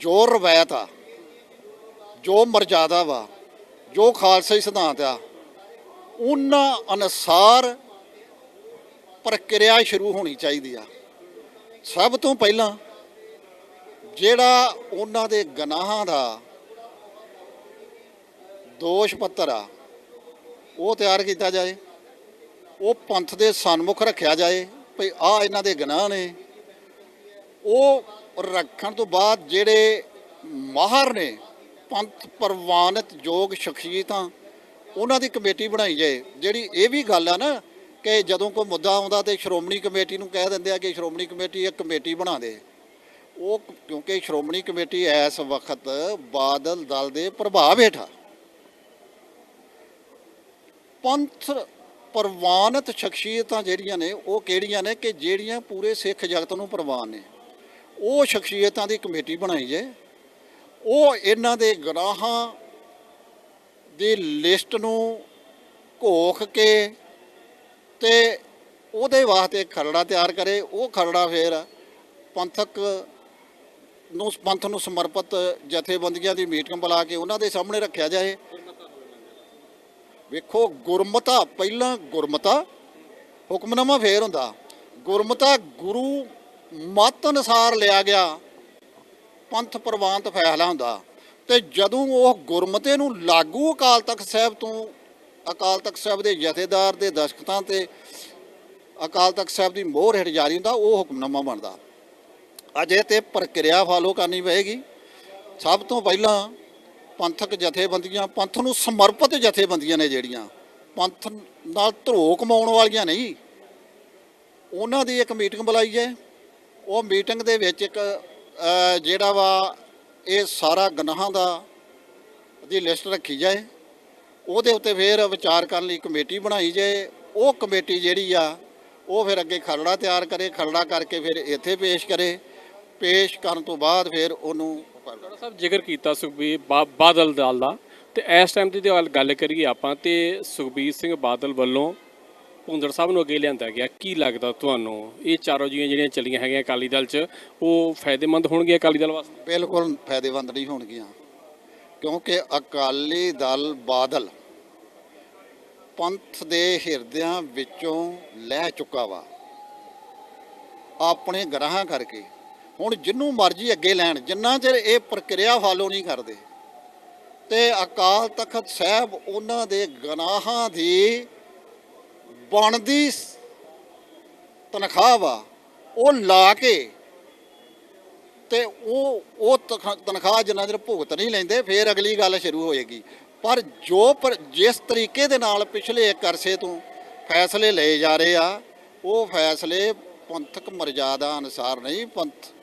ਜੋ ਰਵਾਇਤ ਆ, ਜੋ ਮਰਜ਼ਾਦਾ ਵਾ, ਜੋ ਖਾਲਸਾਈ ਸਿਧਾਂਤ ਆ, ਉਹਨਾਂ ਅਨੁਸਾਰ ਪ੍ਰਕਿਰਿਆ ਸ਼ੁਰੂ ਹੋਣੀ ਚਾਹੀਦੀ ਆ। ਸਭ ਤੋਂ ਪਹਿਲਾਂ ਜਿਹੜਾ ਉਹਨਾਂ ਦੇ ਗਨਾਹਾਂ ਦਾ ਦੋਸ਼ ਪੱਤਰ ਆ, ਉਹ ਤਿਆਰ ਕੀਤਾ ਜਾਏ, ਉਹ ਪੰਥ ਦੇ ਸਨਮੁਖ ਰੱਖਿਆ ਜਾਏ, ਭਈ ਆ ਇਹਨਾਂ ਦੇ ਗਨਾਹ ਨੇ, ਉਹ ਔਰ ਰੱਖਣ ਤੋਂ ਬਾਅਦ ਜਿਹੜੇ ਮਾਹਰ ਨੇ, ਪੰਥ ਪ੍ਰਵਾਨਿਤ ਯੋਗ ਸ਼ਖਸੀਅਤਾਂ, ਉਹਨਾਂ ਦੀ ਕਮੇਟੀ ਬਣਾਈ ਜਾਏ। ਜਿਹੜੀ ਇਹ ਵੀ ਗੱਲ ਆ ਨਾ ਕਿ ਜਦੋਂ ਕੋਈ ਮੁੱਦਾ ਆਉਂਦਾ ਤੇ ਸ਼੍ਰੋਮਣੀ ਕਮੇਟੀ ਨੂੰ ਕਹਿ ਦਿੰਦੇ ਆ ਕਿ ਸ਼੍ਰੋਮਣੀ ਕਮੇਟੀ ਇੱਕ ਕਮੇਟੀ ਬਣਾ ਦੇ। ਉਹ ਕਿਉਂਕਿ ਸ਼੍ਰੋਮਣੀ ਕਮੇਟੀ ਇਸ ਵਕਤ ਬਾਦਲ ਦਲ ਦੇ ਪ੍ਰਭਾਵ ਹੇਠ ਆ। ਪੰਥ ਪ੍ਰਵਾਨਿਤ ਸ਼ਖਸੀਅਤਾਂ ਜਿਹੜੀਆਂ ਨੇ, ਉਹ ਕਿਹੜੀਆਂ ਨੇ? ਕਿ ਜਿਹੜੀਆਂ ਪੂਰੇ ਸਿੱਖ ਜਗਤ ਨੂੰ ਪ੍ਰਵਾਨ ਨੇ। ਉਹ ਸ਼ਖਸੀਅਤਾਂ ਦੀ ਕਮੇਟੀ ਬਣਾਈ ਜੇ, ਉਹ ਇਹਨਾਂ ਦੇ ਗਰਾਹਾਂ ਦੀ ਲਿਸਟ ਨੂੰ ਘੋਖ ਕੇ ਤੇ ਉਹਦੇ ਵਾਸਤੇ ਖਰੜਾ ਤਿਆਰ ਕਰੇ। ਉਹ ਖਰੜਾ ਫਿਰ ਪੰਥਕ ਨੂੰ, ਪੰਥ ਨੂੰ ਸਮਰਪਿਤ ਜਥੇਬੰਦੀਆਂ ਦੀ ਮੀਟਿੰਗ ਬੁਲਾ ਕੇ ਉਹਨਾਂ ਦੇ ਸਾਹਮਣੇ ਰੱਖਿਆ ਜਾਏ। ਵੇਖੋ, ਗੁਰਮਤਾ, ਪਹਿਲਾਂ ਗੁਰਮਤਾ, ਹੁਕਮਨਾਮਾ ਫੇਰ ਹੁੰਦਾ। ਗੁਰਮਤਾ ਗੁਰੂ ਮਤ ਅਨੁਸਾਰ ਲਿਆ ਗਿਆ, ਪੰਥ ਪ੍ਰਵਾਨਤ ਫੈਸਲਾ ਹੁੰਦਾ। ਤੇ ਜਦੋਂ ਉਹ ਗੁਰਮਤੇ ਨੂੰ ਲਾਗੂ ਅਕਾਲ ਤਖਤ ਸਾਹਿਬ ਤੋਂ, ਅਕਾਲ ਤਖਤ ਸਾਹਿਬ ਦੇ ਜਥੇਦਾਰ ਦੇ ਦਸਖਤਾਂ ਤੇ ਅਕਾਲ ਤਖਤ ਸਾਹਿਬ ਦੀ ਮੋਹਰ ਹੇਠ ਜਾਰੀ ਹੁੰਦਾ, ਉਹ ਹੁਕਮਨਾਮਾ ਬਣਦਾ। ਅਜੇ ਤੇ ਪ੍ਰਕਿਰਿਆ ਫਾਲੋ ਕਰਨੀ ਪਏਗੀ। ਸਭ ਤੋਂ ਪਹਿਲਾਂ ਪੰਥਕ ਜਥੇਬੰਦੀਆਂ, ਪੰਥ ਨੂੰ ਸਮਰਪਿਤ ਜਥੇਬੰਦੀਆਂ ਨੇ ਜਿਹੜੀਆਂ, ਪੰਥ ਨਾਲ ਧਰੋ ਕਮਾਉਣ ਵਾਲੀਆਂ ਨਹੀਂ। ਉਹਨਾਂ ਦੀ ਇੱਕ ਮੀਟਿੰਗ ਬੁਲਾਈ ਹੈ ਉਹ ਮੀਟਿੰਗ ਦੇ ਵਿੱਚ ਇੱਕ ਜਿਹੜਾ ਵਾ ਇਹ ਸਾਰਾ ਗੁਨਾਹਾਂ ਦਾ ਦੀ ਲਿਸਟ ਰੱਖੀ ਜਾਏ। ਉਹਦੇ ਉੱਤੇ ਫਿਰ ਵਿਚਾਰ ਕਰਨ ਲਈ ਕਮੇਟੀ ਬਣਾਈ ਜਾਏ। ਉਹ ਕਮੇਟੀ ਜਿਹੜੀ ਆ, ਉਹ ਫਿਰ ਅੱਗੇ ਖਰੜਾ ਤਿਆਰ ਕਰੇ, ਖਰੜਾ ਕਰਕੇ ਫਿਰ ਇੱਥੇ ਪੇਸ਼ ਕਰੇ। ਪੇਸ਼ ਕਰਨ ਤੋਂ ਬਾਅਦ ਫਿਰ ਉਹਨੂੰ ਡਾਕਟਰ ਸਾਹਿਬ ਜ਼ਿਕਰ ਕੀਤਾ ਸੁਖਬੀਰ ਬਾ- ਬਾਦਲ ਦਲ ਦਾ। ਤੇ ਇਸ ਟਾਈਮ ਦੀ ਜੇ ਗੱਲ- ਗੱਲ ਕਰੀਏ ਆਪਾਂ, ਤੇ ਸੁਖਬੀਰ ਸਿੰਘ ਬਾਦਲ ਵੱਲੋਂ ਭੁੰਦੜ ਸਾਹਿਬ ਨੂੰ ਅੱਗੇ ਲਿਆਂਦਾ ਗਿਆ। ਕੀ ਲੱਗਦਾ ਤੁਹਾਨੂੰ? ਇਹ ਚਾਰੋਂ ਜੀਆਂ ਜਿਹੜੀਆਂ ਚੱਲੀਆਂ ਹੈਗੀਆਂ ਅਕਾਲੀ ਦਲ 'ਚ, ਉਹ ਫਾਇਦੇਮੰਦ ਹੋਣਗੀਆਂ ਅਕਾਲੀ ਦਲ ਵਾਸਤੇ? ਬਿਲਕੁਲ ਫਾਇਦੇਮੰਦ ਨਹੀਂ ਹੋਣਗੀਆਂ। ਕਿਉਂਕਿ ਅਕਾਲੀ ਦਲ ਬਾਦਲ ਪੰਥ ਦੇ ਹਿਰਦਿਆਂ ਵਿੱਚੋਂ ਲਹਿ ਚੁੱਕਾ ਵਾ। ਆਪਣੇ ਗ੍ਰਹਾਂ ਕਰਕੇ। ਹੁਣ ਜਿੰਨੂੰ ਮਰਜ਼ੀ ਅੱਗੇ ਲੈਣ, ਜਿੰਨਾ ਚਿਰ ਇਹ ਪ੍ਰਕਿਰਿਆ ਫਾਲੋ ਨਹੀਂ ਕਰਦੇ। ਤੇ ਅਕਾਲ ਤਖਤ ਸਾਹਿਬ ਉਹਨਾਂ ਦੇ ਗੁਨਾਹਾਂ ਦੀ ਬਣਦੀ ਤਨਖਾਹ ਵਾ, ਉਹ ਲਾ ਕੇ ਤੇ ਉਹ ਉਹ ਤਨਖਾ- ਤਨਖਾਹ ਜਿੰਨਾ ਚਿਰ ਭੁਗਤ ਨਹੀਂ ਲੈਂਦੇ, ਫਿਰ ਅਗਲੀ ਗੱਲ ਸ਼ੁਰੂ ਹੋਏਗੀ। ਪਰ ਜੋ ਪਰ, ਜਿਸ ਤਰੀਕੇ ਦੇ ਨਾਲ ਪਿਛਲੇ ਇੱਕ ਅਰਸੇ ਤੋਂ ਫੈਸਲੇ ਲਏ ਜਾ ਰਹੇ ਆ, ਉਹ ਫੈਸਲੇ ਪੰਥਕ ਮਰਜ਼ਾਦਾ ਅਨੁਸਾਰ ਨਹੀਂ, ਪੰਥ